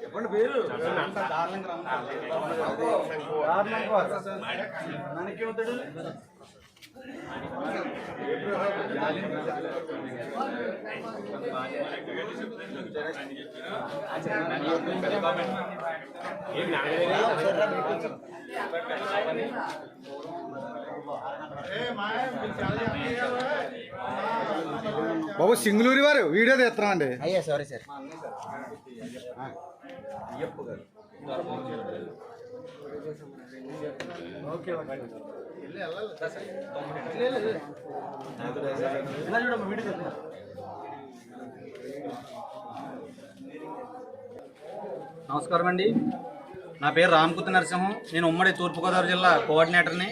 చెప్పండి పేరు? మనకి అవుతాడు బాబు సింగులూరి వారు వీడియో తీస్తున్నాం అండి అయ్యా సారీ సార్ ఇలా చూడమ్మా వీడియో చెప్తున్నా నమస్కారం అండి నా పేరు రామకుతి నరసింహం నేను ఉమ్మడి తూర్పుగోదావరి జిల్లా కోఆర్డినేటర్ని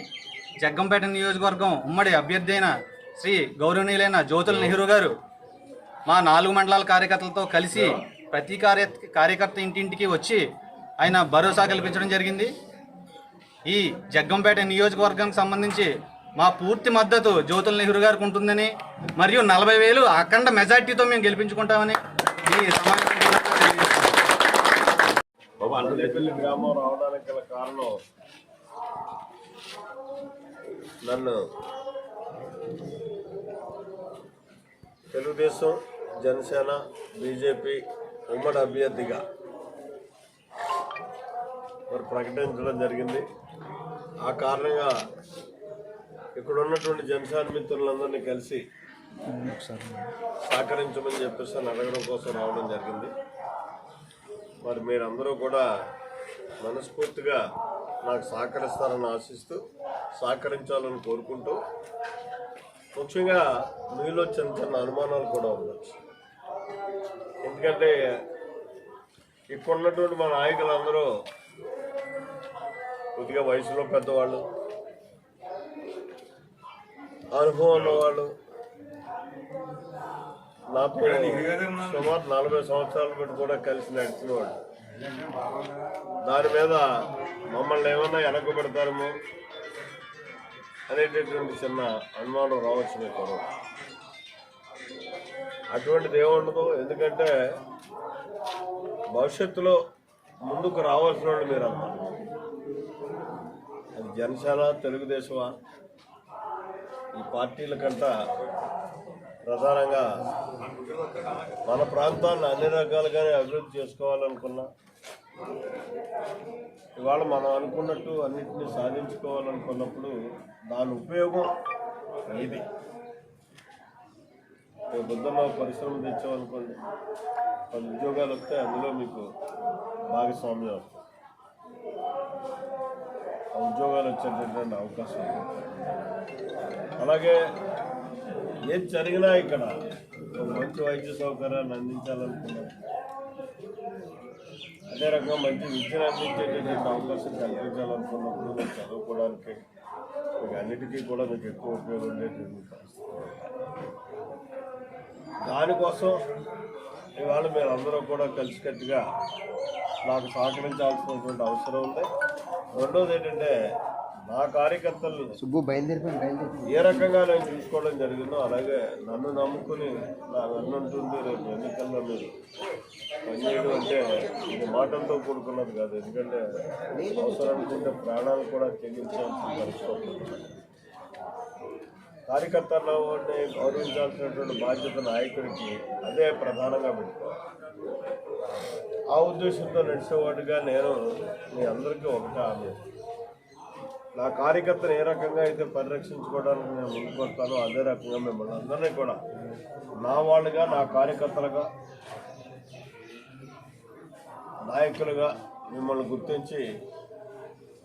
జగ్గంపేట నియోజకవర్గం ఉమ్మడి అభ్యర్థి అయిన శ్రీ గౌరవనీయులైన జ్యోతుల నెహ్రూ గారు మా నాలుగు మండలాల కార్యకర్తలతో కలిసి ప్రతి కార్య కార్యకర్త ఇంటింటికి వచ్చి ఆయన భరోసా కల్పించడం జరిగింది. ఈ జగ్గంపేట నియోజకవర్గానికి సంబంధించి మా పూర్తి మద్దతు జ్యోతుల నెహ్రూ గారికి ఉంటుందని మరియు నలభై వేలు అఖండ మెజార్టీతో మేము గెలిపించుకుంటామని ఈ సమావేశం నన్ను తెలుగుదేశం జనసేన బీజేపీ ఉమ్మడి అభ్యర్థిగా మరి ప్రకటించడం జరిగింది. ఆ కారణంగా ఇక్కడ ఉన్నటువంటి జనసేన మిత్రులందరినీ కలిసి సహకరించమని చెప్పేసి అడగడం కోసం రావడం జరిగింది. మరి మీరందరూ కూడా మనస్ఫూర్తిగా నాకు సహకరిస్తారని ఆశిస్తూ సహకరించాలని కోరుకుంటూ ముఖ్యంగా మీలో చిన్న చిన్న అనుమానాలు కూడా ఉండొచ్చు. ఎందుకంటే ఇప్పుడున్నటువంటి మా నాయకులందరూ కొద్దిగా వయసులో పెద్దవాళ్ళు అనుభవం ఉన్నవాళ్ళు నాతో సుమారు నలభై సంవత్సరాల పెట్టి కూడా కలిసి నడిచిన వాళ్ళు దాని మీద మమ్మల్ని ఏమన్నా వెనకబెడతారేమో? అనేటటువంటి చిన్న అనుమానం రావచ్చు కొరకు. అటువంటిది ఏముండదు ఎందుకంటే భవిష్యత్తులో ముందుకు రావాల్సిన వాళ్ళు మీరంతా అది జనసేన తెలుగుదేశమా? ఈ పార్టీల కంట ప్రధానంగా మన ప్రాంతాన్ని అన్ని రకాలుగానే అభివృద్ధి చేసుకోవాలనుకున్నా ఇవాళ మనం అనుకున్నట్టు అన్నింటినీ సాధించుకోవాలనుకున్నప్పుడు దాని ఉపయోగం ఇది. రేపు పొద్దున్న పరిశ్రమ తెచ్చామనుకోండి పది ఉద్యోగాలు వస్తే అందులో మీకు భాగస్వామ్యం వస్తుంది. ఆ ఉద్యోగాలు వచ్చేటటువంటి అవకాశం అలాగే ఏది జరిగినా ఇక్కడ మంచి వైద్య సౌకర్యాన్ని అందించాలనుకున్నాం. అదే రకంగా మంచి విద్యను అందించేటటువంటి అవకాశం కల్పించాలనుకున్నప్పుడు చదువుకోవడానికి మీకు అన్నిటికీ కూడా మీకు ఎక్కువ ఉపయోగం ఉండేటువంటి దానికోసం ఇవాళ మీరు అందరూ కూడా కలిసికట్టుగా నాకు సహకరించాల్సినటువంటి అవసరం ఉంది. రెండోది ఏంటంటే నా కార్యకర్తలు సుబ్బు బయలుదేరిపోయింది ఏ రకంగా నేను చూసుకోవడం జరిగిందో అలాగే నన్ను నమ్ముకుని నా వెన్నుంటుంది రేపు ఎన్నికల్లో మీరు పనిచేయడం అంటే ఇది మాటలతో కూడుకున్నది కాదు. ఎందుకంటే అవసరం అనుకుంటే ప్రాణాలు కూడా చెల్లించాల్సిన పరిస్థితి. కార్యకర్తల్లో గౌరవించాల్సినటువంటి బాధ్యత నాయకుడికి అదే ప్రధానంగా పెట్టుకోవాలి. ఆ ఉద్దేశంతో నడిచేవాడిగా నేను మీ అందరికీ ఒకటే హామీ నా కార్యకర్తను ఏ రకంగా అయితే పరిరక్షించుకోవడానికి నేను ముందుకు వస్తానో అదే రకంగా మిమ్మల్ని అందరినీ కూడా నా వాళ్ళుగా నా కార్యకర్తలుగా నాయకులుగా మిమ్మల్ని గుర్తించి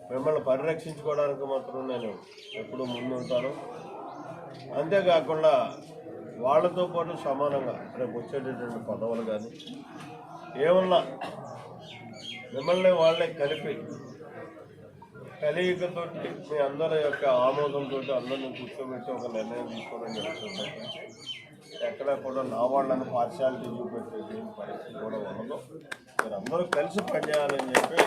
మిమ్మల్ని పరిరక్షించుకోవడానికి మాత్రం నేను ఎప్పుడూ ముందుంటాను అంతేకాకుండా వాళ్ళతో పాటు సమానంగా రేపు వచ్చేటటువంటి పదవులు కానీ ఏమన్నా మిమ్మల్ని వాళ్ళే కలిపి కలయికతో మీ అందరి యొక్క ఆమోదంతో అందరిని కూర్చోబెట్టి ఒక నిర్ణయం తీసుకోవడం జరుగుతుంది. ఎక్కడ కూడా నా వాళ్ళని పార్షాలిటీ చూపెట్టేది పరిస్థితి కూడా ఉండదు. మీరు అందరూ కలిసి పనిచేయాలని చెప్పి